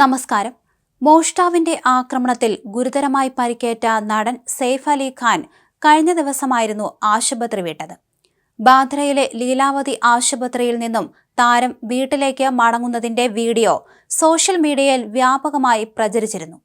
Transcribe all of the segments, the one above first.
നമസ്കാരം. മോഷ്ടാവിന്റെ ആക്രമണത്തിൽ ഗുരുതരമായി പരിക്കേറ്റ നടൻ സെയ്ഫ് അലി ഖാൻ കഴിഞ്ഞ ദിവസമായിരുന്നു ആശുപത്രി വിട്ടത്. ബാന്ദ്രയിലെ ലീലാവതി ആശുപത്രിയിൽ നിന്നും താരം വീട്ടിലേക്ക് മടങ്ങുന്നതിന്റെ വീഡിയോ സോഷ്യൽ മീഡിയയിൽ വ്യാപകമായി പ്രചരിച്ചിരുന്നു.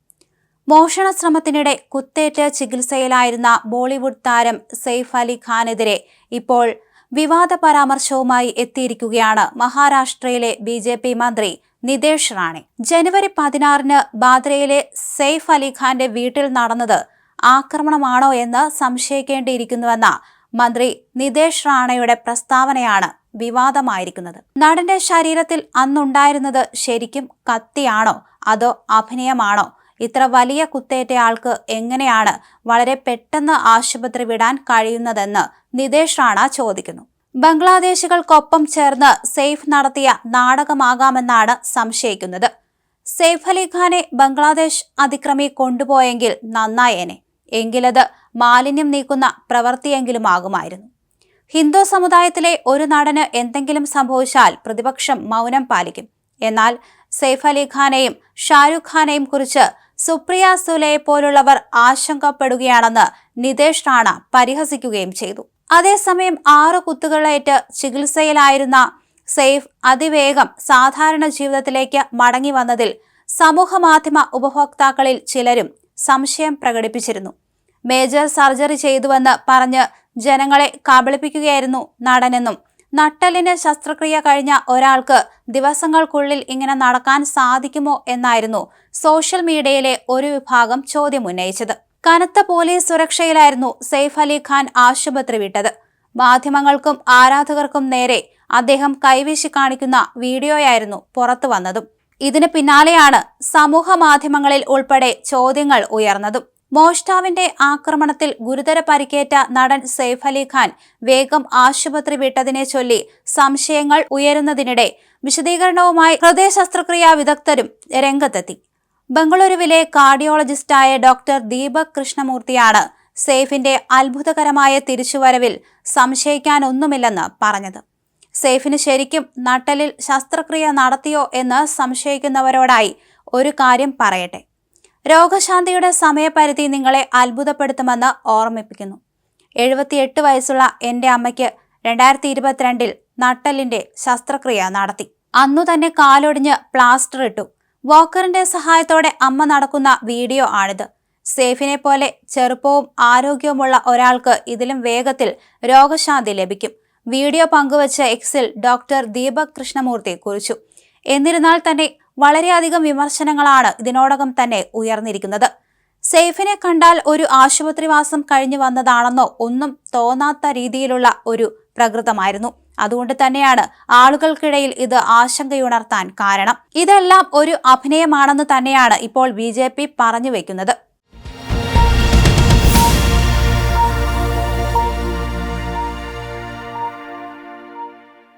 മോഷണ ശ്രമത്തിനിടെ കുത്തേറ്റ് ചികിത്സയിലായിരുന്ന ബോളിവുഡ് താരം സെയ്ഫ് അലി ഖാനെതിരെ ഇപ്പോൾ വിവാദ പരാമർശവുമായി എത്തിയിരിക്കുകയാണ് മഹാരാഷ്ട്രയിലെ ബി ജെ പി മന്ത്രി നിതേഷ് റാണെ. ജനുവരി പതിനാറിന് ബാദ്രയിലെ സെയ്ഫ് അലിഖാന്റെ വീട്ടിൽ നടന്നത് ആക്രമണമാണോ എന്ന് സംശയിക്കേണ്ടിയിരിക്കുന്നുവെന്ന മന്ത്രി നിതേഷ് റാണയുടെ പ്രസ്താവനയാണ് വിവാദമായിരിക്കുന്നത്. നടന്റെ ശരീരത്തിൽ അന്നുണ്ടായിരുന്നത് ശരിക്കും കത്തിയാണോ അതോ അഭിനയമാണോ ഇത്ര വലിയ കുത്തേറ്റ ആൾക്ക് എങ്ങനെയാണ് വളരെ പെട്ടെന്ന് ആശുപത്രി വിടാൻ കഴിയുന്നതെന്ന് നിതേഷ് റാണ ചോദിക്കുന്നു. ബംഗ്ലാദേശികൾക്കൊപ്പം ചേർന്ന് സെയ്ഫ് നടത്തിയ നാടകമാകാമെന്നാണ് സംശയിക്കുന്നത്. സെയ്ഫ് അലിഖാനെ ബംഗ്ലാദേശ് അതിക്രമി കൊണ്ടുപോയെങ്കിൽ നന്നായേനെ എങ്കിലത് മാലിന്യം നീക്കുന്ന പ്രവൃത്തിയെങ്കിലും ആകുമായിരുന്നു ഹിന്ദു സമുദായത്തിലെ ഒരു നടന് എന്തെങ്കിലും സംഭവിച്ചാൽ പ്രതിപക്ഷം മൗനം പാലിക്കും. എന്നാൽ സെയ്ഫ് അലിഖാനെയും ഷാരൂഖ് ഖാനെയും കുറിച്ച് സുപ്രിയ സുലയെ പോലുള്ളവർ ആശങ്കപ്പെടുകയാണെന്ന് നിതേഷ് റാണ പരിഹസിക്കുകയും ചെയ്തു. അതേസമയം ആറ് കുത്തുകളേറ്റ് ചികിത്സയിലായിരുന്ന സെയ്ഫ് അതിവേഗം സാധാരണ ജീവിതത്തിലേക്ക് മടങ്ങി വന്നതിൽ സമൂഹ മാധ്യമ ഉപഭോക്താക്കളിൽ ചിലരും സംശയം പ്രകടിപ്പിച്ചിരുന്നു. മേജർ സർജറി ചെയ്തുവെന്ന് പറഞ്ഞ് ജനങ്ങളെ കബളിപ്പിക്കുകയായിരുന്നു നടനെന്നും നട്ടലിന് ശസ്ത്രക്രിയ കഴിഞ്ഞ ഒരാൾക്ക് ദിവസങ്ങൾക്കുള്ളിൽ ഇങ്ങനെ നടക്കാൻ സാധിക്കുമോ എന്നായിരുന്നു സോഷ്യൽ മീഡിയയിലെ ഒരു വിഭാഗം ചോദ്യം ഉന്നയിച്ചത്. കനത്ത പോലീസ് സുരക്ഷയിലായിരുന്നു സെയ്ഫ് അലി ഖാൻ ആശുപത്രി വിട്ടത്. മാധ്യമങ്ങൾക്കും ആരാധകർക്കും നേരെ അദ്ദേഹം കൈവീശി കാണിക്കുന്ന വീഡിയോയായിരുന്നു പുറത്തു വന്നതും. ഇതിന് പിന്നാലെയാണ് സമൂഹ മാധ്യമങ്ങളിൽ ഉൾപ്പെടെ ചോദ്യങ്ങൾ ഉയർന്നതും. മോഷ്ടാവിന്റെ ആക്രമണത്തിൽ ഗുരുതര പരിക്കേറ്റ നടൻ സെയ്ഫ് അലി ഖാൻ വേഗം ആശുപത്രി വിട്ടതിനെ ചൊല്ലി സംശയങ്ങൾ ഉയരുന്നതിനിടെ വിശദീകരണവുമായി ഹൃദയ ശസ്ത്രക്രിയാ വിദഗ്ധരും രംഗത്തെത്തി. ബംഗളൂരുവിലെ കാർഡിയോളജിസ്റ്റായ ഡോക്ടർ ദീപക് കൃഷ്ണമൂർത്തിയാണ് സെയ്ഫിന്റെ അത്ഭുതകരമായ തിരിച്ചുവരവിൽ സംശയിക്കാനൊന്നുമില്ലെന്ന് പറഞ്ഞത്. സെയ്ഫിന് ശരിക്കും നട്ടലിൽ ശസ്ത്രക്രിയ നടത്തിയോ എന്ന് സംശയിക്കുന്നവരോടായി ഒരു കാര്യം പറയട്ടെ. രോഗശാന്തിയുടെ സമയപരിധി നിങ്ങളെ അത്ഭുതപ്പെടുത്തുമെന്ന് ഓർമ്മിപ്പിക്കുന്നു. എഴുപത്തിയെട്ട് വയസ്സുള്ള എന്റെ അമ്മയ്ക്ക് രണ്ടായിരത്തി ഇരുപത്തിരണ്ടിൽ നട്ടലിന്റെ ശസ്ത്രക്രിയ നടത്തി. അന്നു തന്നെ കാലൊടിഞ്ഞ് പ്ലാസ്റ്റർ ഇട്ടു. വോക്കറിന്റെ സഹായത്തോടെ അമ്മ നടക്കുന്ന വീഡിയോ ആണിത്. സേഫിനെ പോലെ ചെറുപ്പവും ആരോഗ്യവുമുള്ള ഒരാൾക്ക് ഇതിലും വേഗത്തിൽ രോഗശാന്തി ലഭിക്കും. വീഡിയോ പങ്കുവച്ച എക്സിൽ ഡോക്ടർ ദീപക് കൃഷ്ണമൂർത്തി കുറിച്ചു. എന്നിരുന്നാൽ തന്നെ വളരെയധികം വിമർശനങ്ങളാണ് ഇതിനോടകം തന്നെ ഉയർന്നിരിക്കുന്നത്. സെയ്ഫിനെ കണ്ടാൽ ഒരു ആശുപത്രിവാസം കഴിഞ്ഞു വന്നതാണെന്നോ ഒന്നും തോന്നാത്ത രീതിയിലുള്ള ഒരു പ്രകൃതമായിരുന്നു. അതുകൊണ്ട് തന്നെയാണ് ആളുകൾക്കിടയിൽ ഇത് ആശങ്കയുണർത്താൻ കാരണം. ഇതെല്ലാം ഒരു അഭിനയമാണെന്ന് തന്നെയാണ് ഇപ്പോൾ ബി പറഞ്ഞു വെക്കുന്നത്.